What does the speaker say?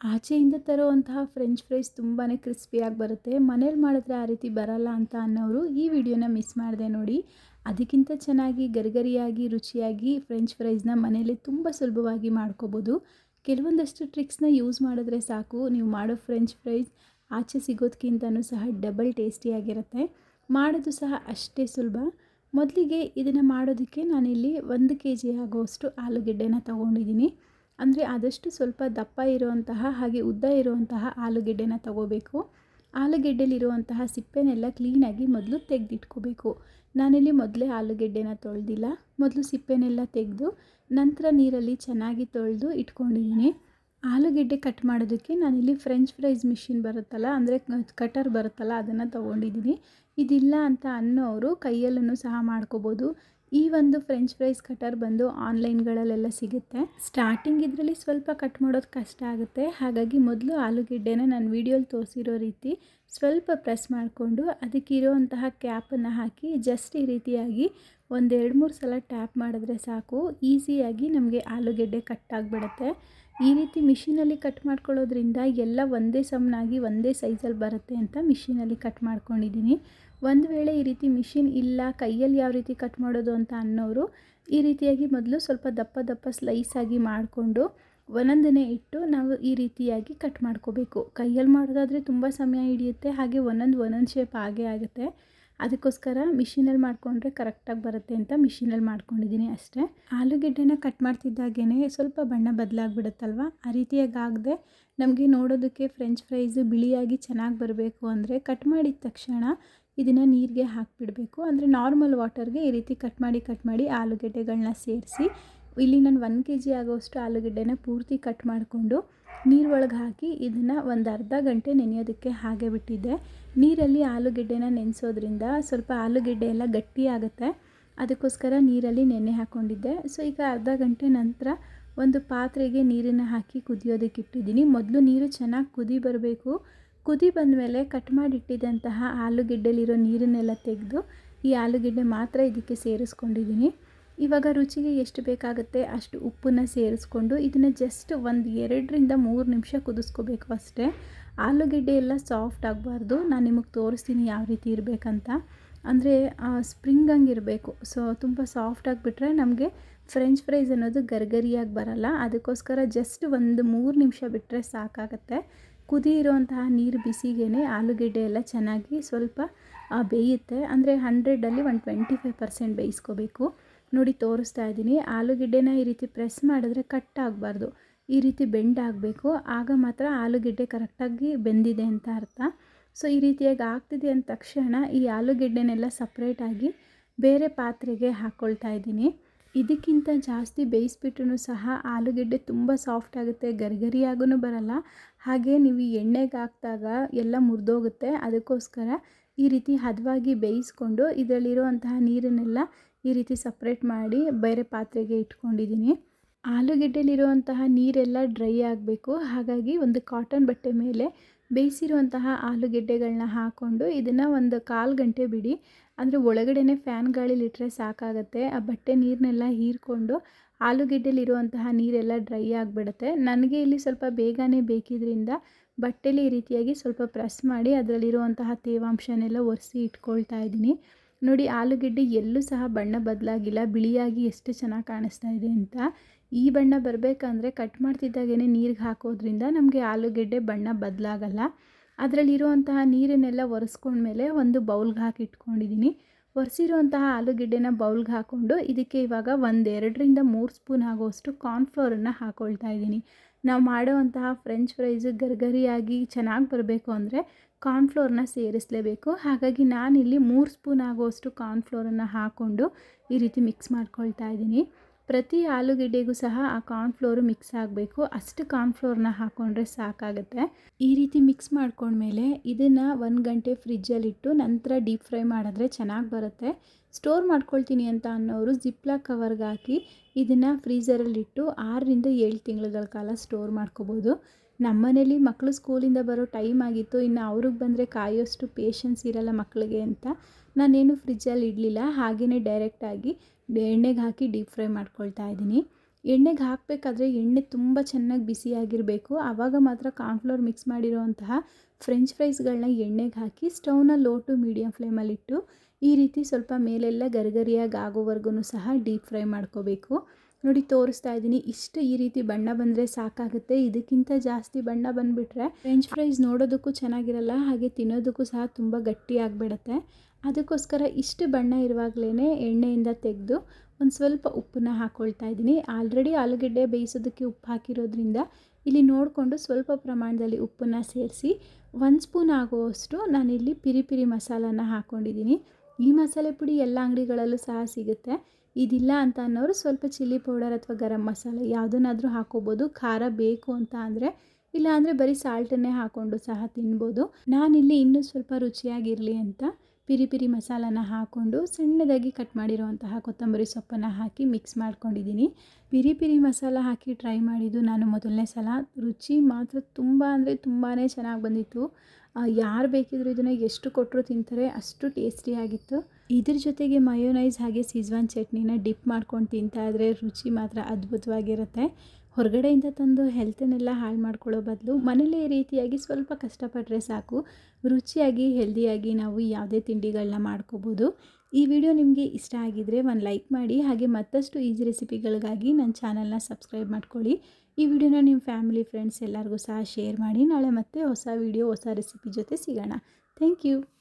ಆಚೆಯಿಂದ ತರುವಂತಹ French fries ತುಂಬಾ ಕ್ರಿಸ್ಪಿಯಾಗಿ ಬರುತ್ತೆ. ಮನೇಲಿ ಮಾಡಿದ್ರೆ ಆ ರೀತಿ ಬರಲ್ಲ ಅಂತ ಅನ್ನೋರು ಈ ವಿಡಿಯೋನ ಮಿಸ್ ಮಾಡಿದೆ ನೋಡಿ. ಅದಕ್ಕಿಂತ ಚೆನ್ನಾಗಿ ಗರಿಗರಿಯಾಗಿ, ರುಚಿಯಾಗಿ ಫ್ರೆಂಚ್ ಫ್ರೈಸ್ನ ಮನೆಯಲ್ಲಿ ತುಂಬ ಸುಲಭವಾಗಿ ಮಾಡ್ಕೋಬೋದು. ಕೆಲವೊಂದಷ್ಟು ಟ್ರಿಕ್ಸ್ನ ಯೂಸ್ ಮಾಡಿದ್ರೆ ಸಾಕು. ನೀವು ಮಾಡೋ ಫ್ರೆಂಚ್ ಫ್ರೈಸ್ ಆಚೆ ಸಿಗೋದಕ್ಕಿಂತನೂ ಸಹ ಡಬಲ್ ಟೇಸ್ಟಿಯಾಗಿರುತ್ತೆ ಮಾಡೋದು ಸಹ ಅಷ್ಟೇ ಸುಲಭ. ಮೊದಲಿಗೆ ಇದನ್ನು ಮಾಡೋದಕ್ಕೆ ನಾನಿಲ್ಲಿ ಒಂದು ಕೆ ಜಿ ಆಗುವಷ್ಟು ಆಲೂಗೆಡ್ಡೆನ ತೊಗೊಂಡಿದ್ದೀನಿ. ಅಂದರೆ ಆದಷ್ಟು ಸ್ವಲ್ಪ ದಪ್ಪ ಇರುವಂತಹ ಹಾಗೆ ಉದ್ದ ಇರುವಂತಹ ಆಲೂಗೆಡ್ಡೆನ ತಗೋಬೇಕು. ಆಲೂಗೆಡ್ಡೆಲಿರುವಂತಹ ಸಿಪ್ಪೆನೆಲ್ಲ ಕ್ಲೀನಾಗಿ ಮೊದಲು ತೆಗೆದಿಟ್ಕೋಬೇಕು. ನಾನಿಲ್ಲಿ ಮೊದಲೇ ಆಲೂಗೆಡ್ಡೆನ ತೊಳೆದಿಲ್ಲ. ಮೊದಲು ಸಿಪ್ಪೆನೆಲ್ಲ ತೆಗೆದು ನಂತರ ನೀರಲ್ಲಿ ಚೆನ್ನಾಗಿ ತೊಳೆದು ಇಟ್ಕೊಂಡಿದ್ದೀನಿ. ಆಲೂಗೆಡ್ಡೆ ಕಟ್ ಮಾಡೋದಕ್ಕೆ ನಾನಿಲ್ಲಿ ಫ್ರೆಂಚ್ ಫ್ರೈಸ್ ಮಿಷಿನ್ ಬರುತ್ತಲ್ಲ, ಅಂದರೆ ಕಟರ್ ಬರುತ್ತಲ್ಲ, ಅದನ್ನು ತೊಗೊಂಡಿದ್ದೀನಿ. ಇದಿಲ್ಲ ಅಂತ ಅನ್ನೋರು ಕೈಯಲ್ಲೂ ಸಹ ಮಾಡ್ಕೋಬೋದು. ಈ ಒಂದು ಫ್ರೆಂಚ್ ಫ್ರೈಸ್ ಕಟರ್ ಬಂದು ಆನ್ಲೈನ್ಗಳಲ್ಲೆಲ್ಲ ಸಿಗುತ್ತೆ. ಸ್ಟಾರ್ಟಿಂಗ್ ಇದರಲ್ಲಿ ಸ್ವಲ್ಪ ಕಟ್ ಮಾಡೋದು ಕಷ್ಟ ಆಗುತ್ತೆ. ಹಾಗಾಗಿ ಮೊದಲು ಆಲೂಗೆಡ್ಡೆನ ನಾನು ವೀಡಿಯೋಲಿ ತೋರಿಸಿರೋ ರೀತಿ ಸ್ವಲ್ಪ ಪ್ರೆಸ್ ಮಾಡಿಕೊಂಡು ಅದಕ್ಕಿರೋವಂತಹ ಕ್ಯಾಪನ್ನು ಹಾಕಿ ಜಸ್ಟ್ ಈ ರೀತಿಯಾಗಿ ಒಂದೆರಡು ಮೂರು ಸಲ ಟ್ಯಾಪ್ ಮಾಡಿದ್ರೆ ಸಾಕು. ಈಸಿಯಾಗಿ ನಮಗೆ ಆಲೂಗೆಡ್ಡೆ ಕಟ್ ಆಗಿಬಿಡುತ್ತೆ. ಈ ರೀತಿ ಮಿಷಿನಲ್ಲಿ ಕಟ್ ಮಾಡ್ಕೊಳ್ಳೋದ್ರಿಂದ ಎಲ್ಲ ಒಂದೇ ಸಮನಾಗಿ ಒಂದೇ ಸೈಜಲ್ಲಿ ಬರುತ್ತೆ ಅಂತ ಮಿಷಿನಲ್ಲಿ ಕಟ್ ಮಾಡ್ಕೊಂಡಿದ್ದೀನಿ ಒಂದು ವೇಳೆ ಈ ರೀತಿ ಮಿಷಿನ್ ಇಲ್ಲ, ಕೈಯಲ್ಲಿ ಯಾವ ರೀತಿ ಕಟ್ ಮಾಡೋದು ಅಂತ ಅನ್ನೋರು ಈ ರೀತಿಯಾಗಿ ಮೊದಲು ಸ್ವಲ್ಪ ದಪ್ಪ ದಪ್ಪ ಸ್ಲೈಸ್ ಆಗಿ ಮಾಡಿಕೊಂಡು ಒಂದೊಂದನ್ನೇ ಇಟ್ಟು ನಾವು ಈ ರೀತಿಯಾಗಿ ಕಟ್ ಮಾಡ್ಕೋಬೇಕು. ಕೈಯಲ್ಲಿ ಮಾಡೋದಾದರೆ ತುಂಬ ಸಮಯ ಹಿಡಿಯುತ್ತೆ, ಹಾಗೆ ಒಂದೊಂದು ಒಂದೊಂದು ಶೇಪ್ ಆಗೇ ಆಗುತ್ತೆ. ಅದಕ್ಕೋಸ್ಕರ ಮಿಷಿನಲ್ಲಿ ಮಾಡಿಕೊಂಡ್ರೆ ಕರೆಕ್ಟಾಗಿ ಬರುತ್ತೆ ಅಂತ ಮಿಷಿನಲ್ಲಿ ಮಾಡ್ಕೊಂಡಿದ್ದೀನಿ ಅಷ್ಟೇ. ಆಲೂಗೆಡ್ಡೆನ ಕಟ್ ಮಾಡ್ತಿದ್ದಾಗೇ ಸ್ವಲ್ಪ ಬಣ್ಣ ಬದಲಾಗ್ಬಿಡುತ್ತಲ್ವ? ಆ ರೀತಿಯಾಗಿ ಆಗದೆ ನಮಗೆ ನೋಡೋದಕ್ಕೆ ಫ್ರೆಂಚ್ ಫ್ರೈಸು ಬಿಳಿಯಾಗಿ ಚೆನ್ನಾಗಿ ಬರಬೇಕು ಅಂದರೆ ಕಟ್ ಮಾಡಿದ ತಕ್ಷಣ ಇದನ್ನು ನೀರಿಗೆ ಹಾಕಿಬಿಡಬೇಕು. ಅಂದರೆ ನಾರ್ಮಲ್ ವಾಟರ್ಗೆ ಈ ರೀತಿ ಕಟ್ ಮಾಡಿ ಕಟ್ ಮಾಡಿ ಆಲೂಗೆಡ್ಡೆಗಳನ್ನ ಸೇರಿಸಿ, ಇಲ್ಲಿ ನಾನು ಒನ್ ಕೆ ಜಿ ಆಗೋಷ್ಟು ಆಲೂಗೆಡ್ಡೆನ ಪೂರ್ತಿ ಕಟ್ ಮಾಡಿಕೊಂಡು ನೀರೊಳಗೆ ಹಾಕಿ ಇದನ್ನು ಒಂದು ಅರ್ಧ ಗಂಟೆ ನೆನೆಯೋದಕ್ಕೆ ಹಾಗೆ ಬಿಟ್ಟಿದ್ದೆ. ನೀರಲ್ಲಿ ಆಲೂಗೆಡ್ಡೆನ ನೆನೆಸೋದ್ರಿಂದ ಸ್ವಲ್ಪ ಆಲೂಗೆಡ್ಡೆ ಎಲ್ಲ ಗಟ್ಟಿ ಆಗುತ್ತೆ. ಅದಕ್ಕೋಸ್ಕರ ನೀರಲ್ಲಿ ನೆನೆ ಹಾಕ್ಕೊಂಡಿದ್ದೆ ಸೊ ಈಗ ಅರ್ಧ ಗಂಟೆ ನಂತರ ಒಂದು ಪಾತ್ರೆಗೆ ನೀರನ್ನು ಹಾಕಿ ಕುದಿಯೋದಕ್ಕೆ ಇಟ್ಟಿದ್ದೀನಿ. ಮೊದಲು ನೀರು ಚೆನ್ನಾಗಿ ಕುದಿ ಬರಬೇಕು. ಕುದಿ ಬಂದಮೇಲೆ ಕಟ್ ಮಾಡಿಟ್ಟಿದ್ದಂತಹ ಆಲೂಗೆಡ್ಡೆಲಿರೋ ನೀರನ್ನೆಲ್ಲ ತೆಗೆದು ಈ ಆಲೂಗೆಡ್ಡೆ ಮಾತ್ರ ಇದಕ್ಕೆ ಸೇರಿಸ್ಕೊಂಡಿದ್ದೀನಿ. ಇವಾಗ ರುಚಿಗೆ ಎಷ್ಟು ಬೇಕಾಗುತ್ತೆ ಅಷ್ಟು ಉಪ್ಪನ್ನು ಸೇರಿಸ್ಕೊಂಡು ಇದನ್ನು ಜಸ್ಟ್ ಒಂದು ಎರಡರಿಂದ ಮೂರು ನಿಮಿಷ ಕುದಿಸ್ಕೋಬೇಕು ಅಷ್ಟೇ. ಆಲೂಗೆಡ್ಡೆ ಎಲ್ಲ ಸಾಫ್ಟ್ ಆಗಬಾರ್ದು. ನಾನು ನಿಮಗೆ ತೋರಿಸ್ತೀನಿ ಯಾವ ರೀತಿ ಇರಬೇಕಂತ. ಅಂದರೆ ಸ್ಪ್ರಿಂಗ್ ಹಂಗಿರಬೇಕು ಸೊ ತುಂಬ ಸಾಫ್ಟ್ ಆಗಿಬಿಟ್ರೆ ನಮಗೆ ಫ್ರೆಂಚ್ ಫ್ರೈಸ್ ಅನ್ನೋದು ಗರ್ಗರಿಯಾಗಿ ಬರಲ್ಲ. ಅದಕ್ಕೋಸ್ಕರ ಜಸ್ಟ್ ಒಂದು ಮೂರು ನಿಮಿಷ ಬಿಟ್ಟರೆ ಸಾಕಾಗತ್ತೆ. ಕುದಿ ಇರುವಂತಹ ನೀರು ಬಿಸಿಗೇ ಆಲೂಗೆಡ್ಡೆ ಎಲ್ಲ ಚೆನ್ನಾಗಿ ಸ್ವಲ್ಪ ಬೇಯುತ್ತೆ. ಅಂದರೆ ಹಂಡ್ರೆಡಲ್ಲಿ ಒಂದು ಟ್ವೆಂಟಿ ಫೈವ್ ಪರ್ಸೆಂಟ್ ಬೇಯಿಸ್ಕೋಬೇಕು. ನೋಡಿ, ತೋರಿಸ್ತಾ ಇದ್ದೀನಿ. ಆಲೂಗೆಡ್ಡೆನ ಈ ರೀತಿ ಪ್ರೆಸ್ ಮಾಡಿದ್ರೆ ಕಟ್ ಆಗಬಾರ್ದು. ಈ ರೀತಿ ಬೆಂಡ್ ಆಗಬೇಕು. ಆಗ ಮಾತ್ರ ಆಲೂಗೆಡ್ಡೆ ಕರೆಕ್ಟಾಗಿ ಬೆಂದಿದೆ ಅಂತ ಅರ್ಥ. ಸೊ ಈ ರೀತಿಯಾಗಿ ಆಗ್ತಿದೆ ಅಂದ ತಕ್ಷಣ ಈ ಆಲೂಗೆಡ್ಡೆನೆಲ್ಲ ಸಪ್ರೇಟಾಗಿ ಬೇರೆ ಪಾತ್ರೆಗೆ ಹಾಕ್ಕೊಳ್ತಾ ಇದ್ದೀನಿ. ಇದಕ್ಕಿಂತ ಜಾಸ್ತಿ ಬೇಯಿಸ್ಬಿಟ್ರೂ ಸಹ ಆಲೂಗೆಡ್ಡೆ ತುಂಬ ಸಾಫ್ಟ್ ಆಗುತ್ತೆ ಗರಿಗರಿಯಾಗೂ ಬರಲ್ಲ. ಹಾಗೆ ನೀವು ಎಣ್ಣೆಗೆ ಹಾಕಿದಾಗ ಎಲ್ಲ ಮುರಿದೋಗುತ್ತೆ. ಅದಕ್ಕೋಸ್ಕರ ಈ ರೀತಿ ಹದವಾಗಿ ಬೇಯಿಸ್ಕೊಂಡು ಇದರಲ್ಲಿರುವಂತಹ ನೀರನ್ನೆಲ್ಲ ಈ ರೀತಿ ಸಪ್ರೇಟ್ ಮಾಡಿ ಬೇರೆ ಪಾತ್ರೆಗೆ ಇಟ್ಕೊಂಡಿದ್ದೀನಿ. ಆಲೂಗೆಡ್ಡೆಲಿರುವಂತಹ ನೀರೆಲ್ಲ ಡ್ರೈ ಆಗಬೇಕು. ಹಾಗಾಗಿ ಒಂದು ಕಾಟನ್ ಬಟ್ಟೆ ಮೇಲೆ ಬೇಯಿಸಿರುವಂತಹ ಆಲೂಗೆಡ್ಡೆಗಳನ್ನ ಹಾಕ್ಕೊಂಡು ಇದನ್ನು ಒಂದು ಕಾಲು ಗಂಟೆ ಬಿಡಿ. ಅಂದರೆ ಒಳಗಡೆನೆ ಫ್ಯಾನ್ ಗಾಳಿಲಿಟ್ಟರೆ ಸಾಕಾಗತ್ತೆ. ಆ ಬಟ್ಟೆ ನೀರನ್ನೆಲ್ಲ ಹೀರ್ಕೊಂಡು ಆಲೂಗೆಡ್ಡೆಲಿರುವಂತಹ ನೀರೆಲ್ಲ ಡ್ರೈ ಆಗಿಬಿಡುತ್ತೆ. ನನಗೆ ಇಲ್ಲಿ ಸ್ವಲ್ಪ ಬೇಗನೆ ಬೇಕಿದ್ರಿಂದ ಬಟ್ಟೆಲಿ ಈ ರೀತಿಯಾಗಿ ಸ್ವಲ್ಪ ಪ್ರೆಸ್ ಮಾಡಿ ಅದರಲ್ಲಿರುವಂತಹ ತೇವಾಂಶನೆಲ್ಲ ಒರೆಸಿ ಇಟ್ಕೊಳ್ತಾ ಇದ್ದೀನಿ. ನೋಡಿ, ಆಲೂಗೆಡ್ಡೆ ಎಲ್ಲೂ ಸಹ ಬಣ್ಣ ಬದಲಾಗಿಲ್ಲ. ಬಿಳಿಯಾಗಿ ಎಷ್ಟು ಚೆನ್ನಾಗಿ ಕಾಣಿಸ್ತಾ ಇದೆ ಅಂತ. ಈ ಬಣ್ಣ ಬರಬೇಕಂದ್ರೆ ಕಟ್ ಮಾಡ್ತಿದ್ದಾಗೇ ನೀರಿಗೆ ಹಾಕೋದ್ರಿಂದ ನಮಗೆ ಆಲೂಗೆಡ್ಡೆ ಬಣ್ಣ ಬದಲಾಗಲ್ಲ. ಅದರಲ್ಲಿರುವಂತಹ ನೀರನ್ನೆಲ್ಲ ಒರೆಸ್ಕೊಂಡ್ಮೇಲೆ ಒಂದು ಬೌಲ್ಗೆ ಹಾಕಿ ಇಟ್ಕೊಂಡಿದ್ದೀನಿ ಒರೆಸಿರುವಂತಹ ಆಲೂಗೆಡ್ಡೆನ ಬೌಲ್ಗೆ ಹಾಕ್ಕೊಂಡು ಇದಕ್ಕೆ ಇವಾಗ ಒಂದೆರಡರಿಂದ ಮೂರು ಸ್ಪೂನ್ ಆಗೋಷ್ಟು ಕಾರ್ನ್ಫ್ಲೋರನ್ನು ಹಾಕ್ಕೊಳ್ತಾ ಇದ್ದೀನಿ ನಾವು ಮಾಡುವಂತಹ ಫ್ರೆಂಚ್ ಫ್ರೈಸು ಗರ್ಗರಿಯಾಗಿ ಚೆನ್ನಾಗಿ ಬರಬೇಕು ಅಂದರೆ ಕಾರ್ನ್ಫ್ಲೋರ್ನ ಸೇರಿಸಲೇಬೇಕು. ಹಾಗಾಗಿ ನಾನಿಲ್ಲಿ ಮೂರು ಸ್ಪೂನ್ ಆಗುವಷ್ಟು ಕಾರ್ನ್ಫ್ಲೋರನ್ನು ಹಾಕ್ಕೊಂಡು ಈ ರೀತಿ ಮಿಕ್ಸ್ ಮಾಡ್ಕೊಳ್ತಾ ಇದ್ದೀನಿ. ಪ್ರತಿ ಆಲೂಗಡ್ಡೆಗೂ ಸಹ ಆ ಕಾರ್ನ್ಫ್ಲೋರು ಮಿಕ್ಸ್ ಆಗಬೇಕು. ಅಷ್ಟು ಕಾರ್ನ್ಫ್ಲೋರ್ನ ಹಾಕ್ಕೊಂಡ್ರೆ ಸಾಕಾಗುತ್ತೆ. ಈ ರೀತಿ ಮಿಕ್ಸ್ ಮಾಡ್ಕೊಂಡ್ಮೇಲೆ ಇದನ್ನು ಒಂದು ಗಂಟೆ ಫ್ರಿಜ್ಜಲ್ಲಿಟ್ಟು ನಂತರ ಡೀಪ್ ಫ್ರೈ ಮಾಡಿದ್ರೆ ಚೆನ್ನಾಗಿ ಬರುತ್ತೆ. ಸ್ಟೋರ್ ಮಾಡ್ಕೊಳ್ತೀನಿ ಅಂತ ಅನ್ನೋರು ಜಿಪ್ಲಾ ಕವರ್ಗೆ ಹಾಕಿ ಇದನ್ನು ಫ್ರೀಝರಲ್ಲಿಟ್ಟು ಆರರಿಂದ ಏಳು ತಿಂಗಳುಗಳ ಕಾಲ ಸ್ಟೋರ್ ಮಾಡ್ಕೋಬೋದು. ನಮ್ಮನೇಲಿ ಮಕ್ಕಳು ಸ್ಕೂಲಿಂದ ಬರೋ ಟೈಮ್ ಆಗಿತ್ತು, ಇನ್ನು ಅವ್ರಿಗೆ ಬಂದರೆ ಕಾಯೋಷ್ಟು ಪೇಷನ್ಸ್ ಇರಲ್ಲ ಮಕ್ಕಳಿಗೆ ಅಂತ. ನಾನೇನು ಫ್ರಿಜ್ಜಲ್ಲಿ ಇಡಲಿಲ್ಲ ಹಾಗೆಯೇ ಡೈರೆಕ್ಟಾಗಿ ಎಣ್ಣೆಗೆ ಹಾಕಿ ಡೀಪ್ ಫ್ರೈ ಮಾಡ್ಕೊಳ್ತಾ ಇದ್ದೀನಿ. ಎಣ್ಣೆಗೆ ಹಾಕಬೇಕಾದ್ರೆ ಎಣ್ಣೆ ತುಂಬ ಚೆನ್ನಾಗಿ ಬಿಸಿಯಾಗಿರಬೇಕು ಆವಾಗ ಮಾತ್ರ ಕಾರ್ನ್ಫ್ಲೋರ್ ಮಿಕ್ಸ್ ಮಾಡಿರೋವಂತಹ ಫ್ರೆಂಚ್ ಫ್ರೈಸ್ಗಳನ್ನ ಎಣ್ಣೆಗೆ ಹಾಕಿ ಸ್ಟವ್ನ ಲೋ ಟು ಮೀಡಿಯಂ ಫ್ಲೇಮಲ್ಲಿಟ್ಟು ಈ ರೀತಿ ಸ್ವಲ್ಪ ಮೇಲೆಲ್ಲ ಗರಿಗರಿಯಾಗಿ ಆಗೋವರೆಗೂ ಸಹ ಡೀಪ್ ಫ್ರೈ ಮಾಡ್ಕೋಬೇಕು. ನೋಡಿ, ತೋರಿಸ್ತಾ ಇದ್ದೀನಿ. ಇಷ್ಟು ಈ ರೀತಿ ಬಣ್ಣ ಬಂದರೆ ಸಾಕಾಗುತ್ತೆ. ಇದಕ್ಕಿಂತ ಜಾಸ್ತಿ ಬಣ್ಣ ಬಂದುಬಿಟ್ರೆ ಫ್ರೆಂಚ್ ಫ್ರೈಸ್ ನೋಡೋದಕ್ಕೂ ಚೆನ್ನಾಗಿರಲ್ಲ, ಹಾಗೆ ತಿನ್ನೋದಕ್ಕೂ ಸಹ ತುಂಬ ಗಟ್ಟಿಯಾಗಿಬಿಡತ್ತೆ ಅದಕ್ಕೋಸ್ಕರ ಇಷ್ಟು ಬಣ್ಣ ಇರುವಾಗಲೇ ಎಣ್ಣೆಯಿಂದ ತೆಗೆದು ಒಂದು ಸ್ವಲ್ಪ ಉಪ್ಪನ್ನ ಹಾಕ್ಕೊಳ್ತಾ ಇದ್ದೀನಿ. ಆಲ್ರೆಡಿ ಆಲೂಗೆಡ್ಡೆ ಬೇಯಿಸೋದಕ್ಕೆ ಉಪ್ಪು ಹಾಕಿರೋದ್ರಿಂದ ಇಲ್ಲಿ ನೋಡಿಕೊಂಡು ಸ್ವಲ್ಪ ಪ್ರಮಾಣದಲ್ಲಿ ಉಪ್ಪನ್ನು ಸೇರಿಸಿ ಒಂದು ಸ್ಪೂನ್ ಆಗುವಷ್ಟು ನಾನಿಲ್ಲಿ ಪಿರಿ ಪಿರಿ ಮಸಾಲಾನ ಹಾಕ್ಕೊಂಡಿದ್ದೀನಿ ಈ ಮಸಾಲೆ ಪುಡಿ ಎಲ್ಲ ಅಂಗಡಿಗಳಲ್ಲೂ ಸಹ ಸಿಗುತ್ತೆ. ಇದಿಲ್ಲ ಅಂತ ಅನ್ನೋರು ಸ್ವಲ್ಪ ಚಿಲ್ಲಿ ಪೌಡರ್ ಅಥವಾ ಗರಂ ಮಸಾಲೆ ಯಾವುದನ್ನಾದರೂ ಹಾಕೋಬೋದು. ಖಾರ ಬೇಕು ಅಂತ ಅಂದರೆ, ಇಲ್ಲ ಅಂದರೆ ಬರೀ ಸಾಲ್ಟನ್ನೇ ಹಾಕ್ಕೊಂಡು ಸಹ ತಿನ್ಬೋದು. ನಾನಿಲ್ಲಿ ಇನ್ನೂ ಸ್ವಲ್ಪ ರುಚಿಯಾಗಿರಲಿ ಅಂತ ಪಿರಿ ಪಿರಿ ಮಸಾಲಾನ ಹಾಕ್ಕೊಂಡು ಸಣ್ಣದಾಗಿ ಕಟ್ ಮಾಡಿರುವಂತಹ ಕೊತ್ತಂಬರಿ ಸೊಪ್ಪನ್ನು ಹಾಕಿ ಮಿಕ್ಸ್ ಮಾಡ್ಕೊಂಡಿದ್ದೀನಿ. ಪಿರಿ ಪಿರಿ ಮಸಾಲ ಹಾಕಿ ಟ್ರೈ ಮಾಡಿದ್ದು ನಾನು ಮೊದಲನೇ ಸಲ. ರುಚಿ ಮಾತ್ರ ತುಂಬ ಅಂದರೆ ತುಂಬಾ ಚೆನ್ನಾಗಿ ಬಂದಿತ್ತು. ಯಾರು ಬೇಕಿದ್ರು ಇದನ್ನು ಎಷ್ಟು ಕೊಟ್ಟರು ತಿಂತಾರೆ ಅಷ್ಟು ಟೇಸ್ಟಿಯಾಗಿತ್ತು ಇದ್ರ ಜೊತೆಗೆ ಮಯೋನೈಸ್ ಹಾಗೆ ಸಿಜ್ವಾನ್ ಚಟ್ನಿನ ಡಿಪ್ ಮಾಡ್ಕೊಂಡು ತಿಂತಾ ಇದ್ರೆ ರುಚಿ ಮಾತ್ರ ಅದ್ಭುತವಾಗಿರುತ್ತೆ. ಹೊರಗಡೆಯಿಂದ ತಂದು ಹೆಲ್ತನ್ನೆಲ್ಲ ಹಾಳು ಮಾಡ್ಕೊಳ್ಳೋ ಬದಲು ಮನೇಲೇ ರೀತಿಯಾಗಿ ಸ್ವಲ್ಪ ಕಷ್ಟಪಟ್ಟರೆ ಸಾಕು. ರುಚಿಯಾಗಿ ಹೆಲ್ದಿಯಾಗಿ ನಾವು ಯಾವುದೇ ತಿಂಡಿಗಳನ್ನ ಮಾಡ್ಕೋಬೋದು. ಈ ವಿಡಿಯೋ ನಿಮಗೆ ಇಷ್ಟ ಆಗಿದ್ದರೆ ಒಂದು ಲೈಕ್ ಮಾಡಿ, ಹಾಗೆ ಮತ್ತಷ್ಟು ಈಜಿ ರೆಸಿಪಿಗಳಿಗಾಗಿ ನನ್ನ ಚಾನಲ್ನ ಸಬ್ಸ್ಕ್ರೈಬ್ ಮಾಡ್ಕೊಳ್ಳಿ. ಈ ವಿಡಿಯೋನ ನಿಮ್ಮ ಫ್ಯಾಮಿಲಿ, ಫ್ರೆಂಡ್ಸ್ ಎಲ್ಲರಿಗೂ ಸಹ ಶೇರ್ ಮಾಡಿ. ನಾಳೆ ಮತ್ತೆ ಹೊಸ ವಿಡಿಯೋ, ಹೊಸ ರೆಸಿಪಿ ಜೊತೆ ಸಿಗೋಣ. Thank you.